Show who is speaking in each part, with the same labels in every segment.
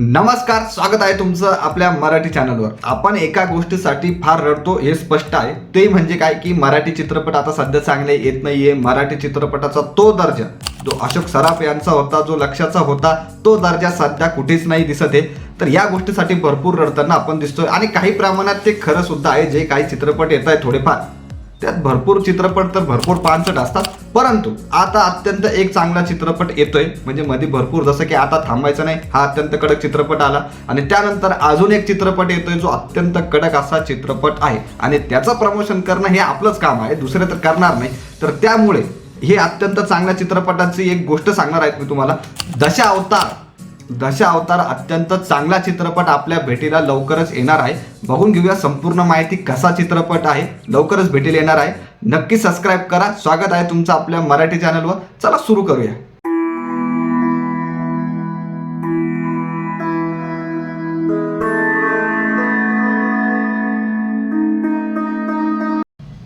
Speaker 1: नमस्कार स्वागत आहे तुमचं आपल्या मराठी चॅनलवर आपण एका गोष्टीसाठी फार रडतो हे स्पष्ट आहे. ते म्हणजे काय की मराठी चित्रपट आता सध्या चांगले येत नाहीये. मराठी चित्रपटाचा तो दर्जा जो अशोक सराफ यांचा होता जो लक्षाचा होता तो दर्जा सध्या कुठेच नाही दिसत आहे. तर या गोष्टीसाठी भरपूर रडताना आपण दिसतोय. आणि काही प्रमाणात ते खरं सुद्धा आहे जे काही चित्रपट येत आहे थोडेफार. त्यात भरपूर चित्रपट तर भरपूर पानसट असतात. परंतु आता अत्यंत एक चांगला चित्रपट येतोय. म्हणजे मध्ये भरपूर जसं की आता थांबायचं नाही हा अत्यंत कडक चित्रपट आला. आणि त्यानंतर अजून एक चित्रपट येतोय जो अत्यंत कडक असा चित्रपट आहे. आणि त्याचं प्रमोशन करणं हे आपलंच काम आहे दुसरे तर करणार नाही. तर त्यामुळे हे अत्यंत चांगल्या चित्रपटाची एक गोष्ट सांगणार आहेत मी तुम्हाला. दशा अवतार दशा अवतार अत्यंत चांगला चित्रपट आपल्या भेटीला लवकरच येणार आहे. बघून घेऊया संपूर्ण माहिती कसा चित्रपट आहे. लवकरच भेटीला येणार आहे. नक्की सबस्क्राईब करा. स्वागत आहे तुमचं आपल्या मराठी चॅनलवर. चला सुरू करूया.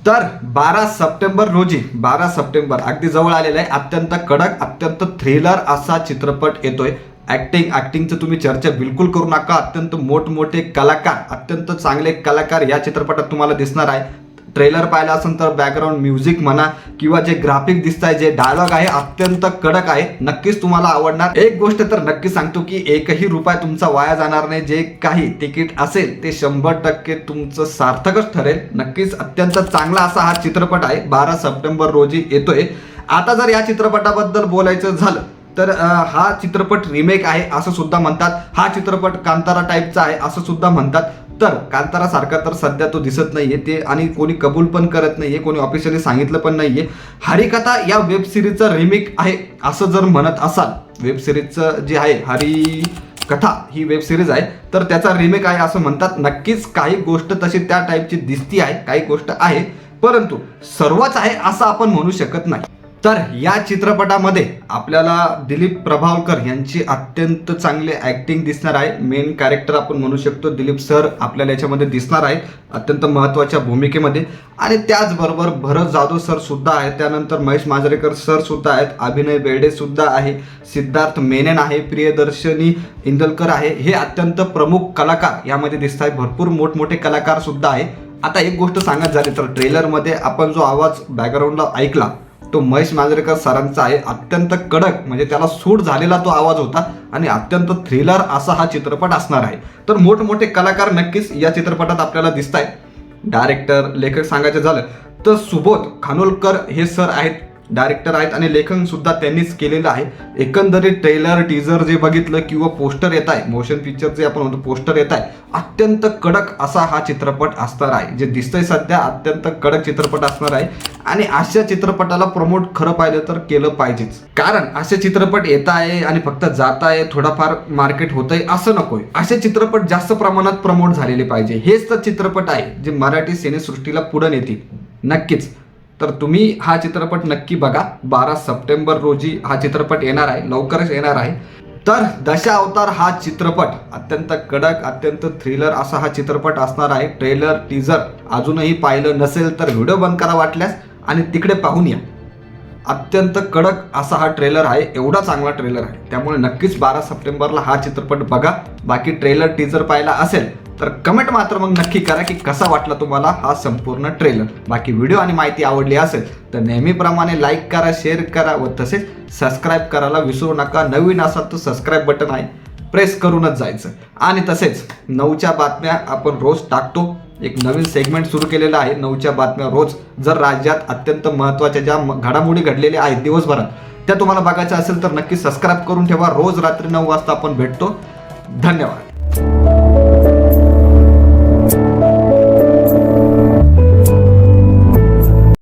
Speaker 1: तर बारा सप्टेंबर रोजी बारा सप्टेंबर अगदी जवळ आलेला आहे. अत्यंत कडक अत्यंत थ्रिलर असा चित्रपट येतोय. ॲक्टिंग ॲक्टिंगचं तुम्ही चर्चा बिलकुल करू नका. अत्यंत मोठमोठे कलाकार अत्यंत चांगले कलाकार या चित्रपटात तुम्हाला दिसणार आहे. ट्रेलर पाहिला असेल तर बॅकग्राऊंड म्युझिक म्हणा किंवा जे ग्राफिक दिसत आहे जे डायलॉग आहे अत्यंत कडक आहे. नक्कीच तुम्हाला आवडणार. एक गोष्ट तर नक्की सांगतो की एकही रुपया तुमचा वाया जाणार नाही. जे काही तिकीट असेल ते शंभर टक्के तुमचं सार्थकच ठरेल. नक्कीच अत्यंत चांगला असा हा चित्रपट आहे. बारा सप्टेंबर रोजी येतोय. आता जर या चित्रपटाबद्दल बोलायचं झालं तर हा चित्रपट रिमेक आहे असं सुद्धा म्हणतात. हा चित्रपट कांतारा टाईपचा आहे असं सुद्धा म्हणतात. तर कांतारा सारखा तर सध्या तो दिसत नाहीये. ते आणि कोणी कबूल पण करत नाहीये. कोणी ऑफिशियली सांगितलं पण नाहीये. हरिकथा या वेब सिरीजचा रिमेक आहे असं जर म्हणत असाल वेब सिरीजचं जे आहे हरी कथा ही वेब सिरीज आहे तर त्याचा रिमेक आहे असं म्हणतात. नक्कीच काही गोष्ट तशी त्या टाईपची दिसती आहे काही गोष्ट आहे. परंतु सर्वच आहे असं आपण म्हणू शकत नाही. तर या चित्रपटामध्ये आपल्याला दिलीप प्रभावकर यांची अत्यंत चांगली ऍक्टिंग दिसणार आहे. मेन कॅरेक्टर आपण म्हणू शकतो दिलीप सर आपल्याला याच्यामध्ये दिसणार आहेत अत्यंत महत्त्वाच्या भूमिकेमध्ये. आणि त्याचबरोबर भरत जाधव सर सुद्धा आहेत. त्यानंतर महेश मांजरेकर सर सुद्धा आहेत. अभिनय बेर्डे सुद्धा आहे. सिद्धार्थ मेनन आहे प्रियदर्शनी इंदलकर आहे. हे अत्यंत प्रमुख कलाकार यामध्ये दिसत आहेत. भरपूर मोठमोठे कलाकार सुद्धा आहे आता एक गोष्ट सांगत झाली तर ट्रेलरमध्ये आपण जो आवाज बॅकग्राऊंडला ऐकला तो महेश मांजरेकर सरांचा आहे अत्यंत कडक म्हणजे त्याला सूट झालेला तो आवाज होता आणि अत्यंत थ्रिलर असा हा चित्रपट असणार आहे. तर मोठमोठे कलाकार नक्कीच या चित्रपटात आपल्याला दिसत आहेत डायरेक्टर लेखक सांगायचं झालं तर सुबोध खानोलकर हे सर आहेत. डायरेक्टर आहेत आणि लेखन सुद्धा त्यांनीच केलेलं आहे. एकंदरीत ट्रेलर टीझर जे बघितलं किंवा पोस्टर येत आहे मोशन पिक्चर जे आपण म्हणतो पोस्टर येत आहे अत्यंत कडक असा हा चित्रपट असणार आहे. जे दिसतंय सध्या अत्यंत कडक चित्रपट असणार आहे. आणि अशा चित्रपटाला प्रमोट खरं पाहिलं तर केलं पाहिजेच. कारण असे चित्रपट येत आहे आणि फक्त जात आहे थोडाफार मार्केट होतंय असं नकोय. असे चित्रपट जास्त प्रमाणात प्रमोट झालेले पाहिजे. हेच तर चित्रपट आहे जे मराठी सिनेसृष्टीला पुढे नेतील. नक्कीच. तर तुम्ही हा चित्रपट नक्की बघा. बारा सप्टेंबर रोजी हा चित्रपट येणार आहे. लवकरच येणार आहे. तर दशा अवतार हा चित्रपट अत्यंत कडक अत्यंत थ्रिलर असा हा चित्रपट असणार आहे. ट्रेलर टीजर अजूनही पाहिलं नसेल तर व्हिडिओ बंद करा वाटल्यास आणि तिकडे पाहून या. अत्यंत कडक असा हा ट्रेलर आहे. एवढा चांगला ट्रेलर आहे. त्यामुळे नक्कीच बारा सप्टेंबरला हा चित्रपट बघा. बाकी ट्रेलर टीजर पाहिला असेल तर कमेंट मात्र मग नक्की करा की कसा वाटला तुम्हाला हा संपूर्ण ट्रेलर बाकी व्हिडिओ आणि माहिती आवडली असेल तर नेहमीप्रमाणे लाईक करा शेअर करा व तसेच सबस्क्राईब करायला विसरू नका. नवीन असाल तर सबस्क्राईब बटन आहे. प्रेस करूनच जायचं. आणि तसेच नऊच्या बातम्या आपण रोज टाकतो. एक नवीन सेगमेंट सुरू केलेला आहे. नऊच्या बातम्या रोज जर राज्यात अत्यंत महत्त्वाच्या ज्या घडामोडी घडलेल्या आहेत दिवसभरात त्या तुम्हाला बघायच्या असेल तर नक्की सबस्क्राईब करून ठेवा. रोज रात्री नऊ वाजता आपण भेटतो. धन्यवाद.